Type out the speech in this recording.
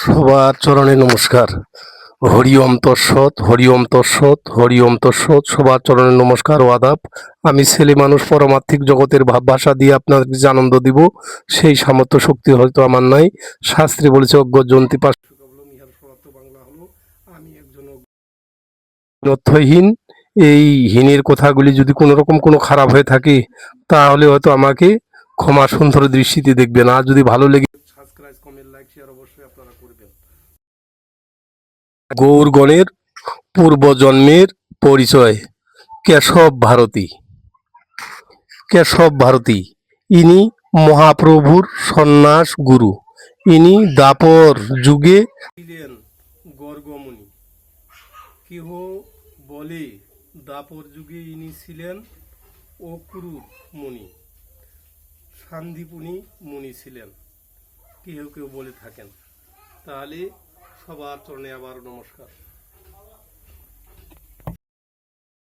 সবার চরণে নমস্কার। হরি ওম তৎসৎ, হরি ওম তৎসৎ, হরি ওম সবার চরণে নমস্কার ও আদাব। আমি ছেলে মানুষ, পরমার্থিক জগতের ভাষা দিয়ে আপনাদেরকে যে আনন্দ দিব, সেই সামর্থ্য শক্তি হয়তো আমার নাই। শাস্ত্রে বলেছে, অজ্ঞ জন্তি পাশ বাংলা হলো আমি একজন অর্থহীন। এই হীনের কথাগুলি যদি কোনো রকম কোনো খারাপ হয়ে থাকে, তাহলে হয়তো আমাকে ক্ষমা সুন্দর দৃষ্টিতে দেখবেন। আর যদি ভালো লেগে শেয়ার অবশ্যই আপনারা করবেন। গৌরগণের পূর্বজন্মের পরিচয় কেশব ভারতী। কেশব ভারতী ইনি মহাপ্রভুর সন্ন্যাস গুরু। ইনি দাপর যুগে ছিলেন গর্গমণি কেহ বলে দাপর যুগে ইনি ছিলেন অক্রূর মুনি। শান্তিপুনি মুনি ছিলেন। কেউ কেউ বলে থাকেন। তাহলে সবার চরণে আবার নমস্কার।